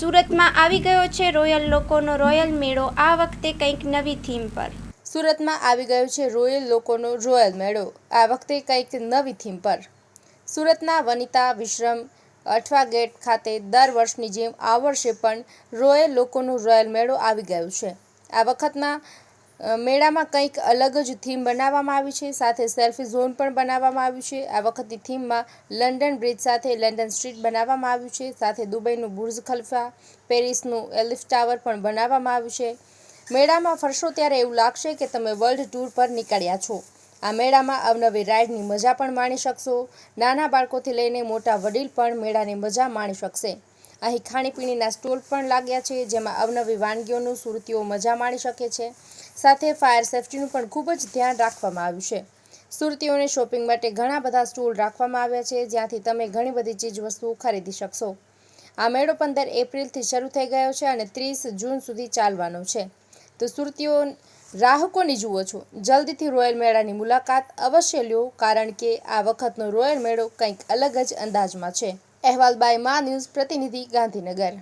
સુરતમાં આવી ગયો છે રોયલ લોકોનો રોયલ મેળો. આ વખતે કંઈક નવી થીમ પર. સુરતમાં આવી ગયો છે રોયલ લોકોનો રોયલ મેળો. આ વખતે કંઈક નવી થીમ પર. સુરતના વનિતા વિશ્રમ અઠવા ગેટ ખાતે દર વર્ષની જેમ આ વર્ષે પણ રોયલ લોકોનો રોયલ મેળો આવી ગયો છે. આ વખતના અ, મેળામાં કંઈક અલગ જ થીમ બનાવવામાં આવી છે. સાથે સેલ્ફી ઝોન પણ બનાવવામાં આવ્યું છે. આ વખતની થીમમાં લંડન બ્રિજ સાથે લંડન સ્ટ્રીટ બનાવવામાં આવ્યું છે. સાથે દુબઈનું બુર્જ ખલફા પેરિસનું એલિફ ટાવર પણ બનાવવામાં આવ્યું છે. મેળામાં ફરશો ત્યારે એવું લાગશે કે તમે વર્લ્ડ ટૂર પર નીકળ્યા છો. આ મેળામાં અવનવી રાઇડની મજા પણ માણી શકશો. નાના બાળકોથી લઈને મોટા વડીલ પણ મેળાની મજા માણી શકશે. અહીં ખાણીપીણીના સ્ટોલ પણ લાગ્યા છે, જેમાં અવનવી વાનગીઓનું, સુરતીઓ મજા માણી શકે છે. સાથે ફાયર સેફટીનું પણ ખૂબ જ ધ્યાન રાખવામાં આવ્યું છે. સુરતીઓને શોપિંગ માટે ઘણા બધા સ્ટોલ રાખવામાં આવ્યા છે, જ્યાંથી તમે ઘણી બધી ચીજ વસ્તુઓ ખરીદી શકશો. આ મેળો પંદર એપ્રિલથી શરૂ થઈ ગયો છે અને ત્રીસ જૂન સુધી ચાલવાનો છે. તો સુરતીઓ, રાહકોની જુઓ છો. જલ્દીથી રોયલ મેળાની મુલાકાત અવશ્ય લ્યો કારણ કે આ વખતનો રોયલ મેળો કંઈક અલગ જ અંદાજમાં છે. અહેવાલ બાય મા ન્યૂઝ પ્રતિનિધિ ગાંધીનગર.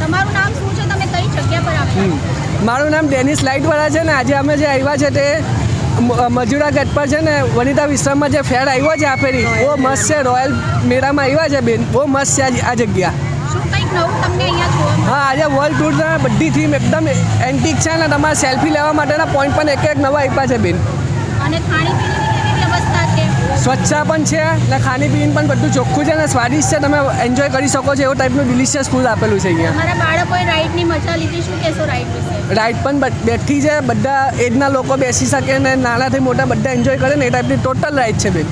તમારું નામ શું છે? તમે કઈ જગ્યા પર આવ્યા? મારું નામ ડેનિસ લાઇટવાળા છે ને આજે અમે જે આવ્યા છે તે મજુરા મજૂરા પર છે ને વનિતા વિશ્રામમાં જે ફેર આવ્યો છે આપેલી બહુ મસ્ત છે રોયલ મેળામાં આવ્યા છે બેન બહુ મસ્ત છે આ- આ જગ્યા? હા આજે વર્લ્ડ ટૂરના બધી થીમ એકદમ એન્ટિક છે ને તમારે સેલ્ફી લેવા માટેના પોઈન્ટ પણ એક એક નવા આપ્યા છે બેન. અને ખાણીપીણીની કેવી વ્યવસ્થા છે સ્વચ્છતા પણ છે ને ખાણીપીણી પણ બધું ચોખ્ખું છે ને સ્વાદિષ્ટ છે તમે એન્જોય કરી શકો છો એવું ટાઈપનું ડિલિશિયસ ફૂડ આપેલું છે અહીંયા. મારા બાળકોએ રાઈડની મજા લીધી શું કહેશો રાઈડ વિશે? રાઈડ પણ બેઠી છે બધા એજના લોકો બેસી શકે ને નાનાથી મોટા બધા એન્જોય કરે ને એ ટાઈપની ટોટલ રાઈડ છે બેન